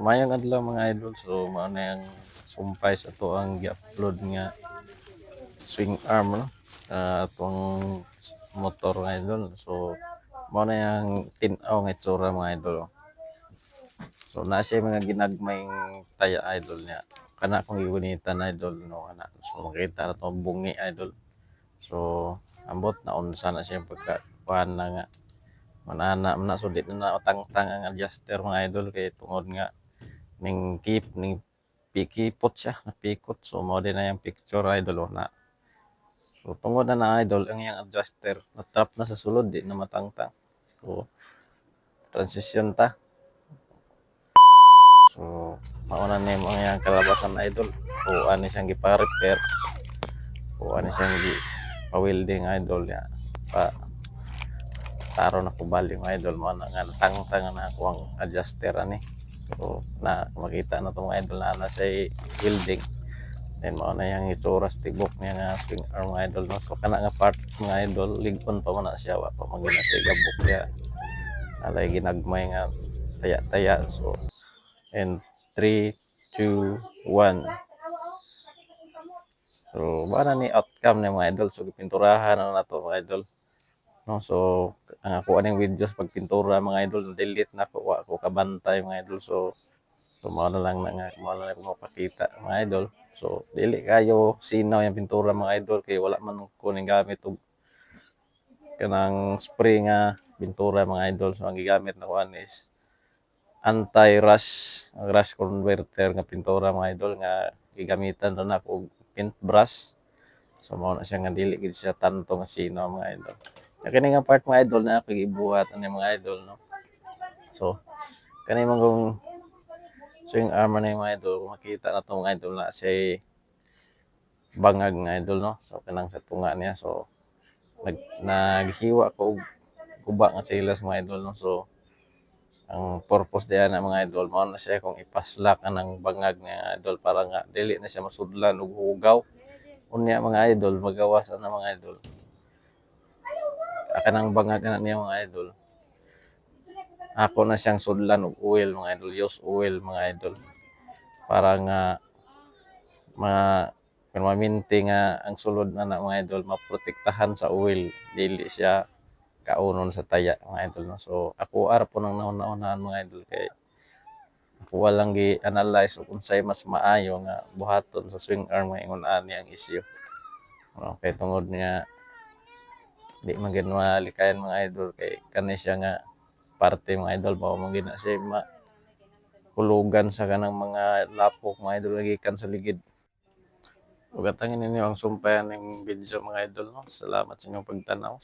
Mayong adlaw mga idol, so mao na yung sumpay sa to ang gi-upload nga swing arm no. Ah, atong motor nga idol. So mao na yung tin-aw nga itsura mga idol. oh. So na siya mga ginagmayng taya idol niya. Kana kung giunitan idol no kana. So makita na to ang bungi idol. So ambot na unsa na siya pagka kuan na nga manana man na so di na tangtang ang adjuster mga idol. Kay tungod nga ning keep ning pikipot siya napikot. So mao din na yung picture idol oh, na. So tungod na na idol ang iyang adjuster na-trap na sa sulod di na matangtang. So transition ta. So mauna na yung mga kalabasan idol. So ano siyang gipa-repair. O ano siyang gi pa-welding idol ya. Pa taro na kubali mga idol mo na nga tangtang na ako ang adjuster ani so na makita na to mga idol na na siya welding then mao na yung itsura sa tibok niya nga swing arm mga idol no. So kana nga part mga idol ligpon pa man na siya wa pa man gina siya gabok niya. Alay ginagmay nga taya-taya. So and 3 2 1 So, bana ni outcome ng mga idol. So, pinturahan na na to mga idol. No, so, ang ako aning videos pag pintura mga idol, delete na ko, wa ko kabantay mga idol. So, so na lang na nga, mao na lang mapakita mga idol. So, dili kayo sinaw yung pintura mga idol kay wala man ko ning gamit og kanang spray nga pintura mga idol. So, ang gigamit na kuan is anti-rush, rush converter nga pintura mga idol nga gigamitan na ako og paintbrush. So mao na siya nga dili gid siya tanto nga sino mga idol. Ya kini nga part mga idol na ako gibuhat ani mga idol no. So kani man kung swing arm na yung mga idol, makita na to mga idol na siya bangag nga idol no. So kanang sa tunga niya so nag naghiwa ko og guba nga silas mga idol no. So ang purpose diyan na mga idol mao na siya kung ipaslak anang bangag nga idol para nga dili na siya masudlan og hugaw unya mga idol magawas na mga idol kanang bangag na niya mga idol ako na siyang sudlan og oil mga idol use oil mga idol para nga ma permanente nga ang sulod na na mga idol maprotektahan sa oil dili siya kaunon sa taya mga idol no. So ako ara po nang nauna-unahan mga idol kay ako walang gi-analyze kung unsay mas maayo nga buhaton sa swing arm nga ingon ani ang issue. No, kay tungod nga di man gid mga idol kay kani siya nga parte mga idol mao man gid na siya ma hulugan sa kanang mga lapok mga idol gikan sa ligid. Ug atangin ninyo ang sumpayan ning video mga idol no. Salamat sa inyong pagtanaw.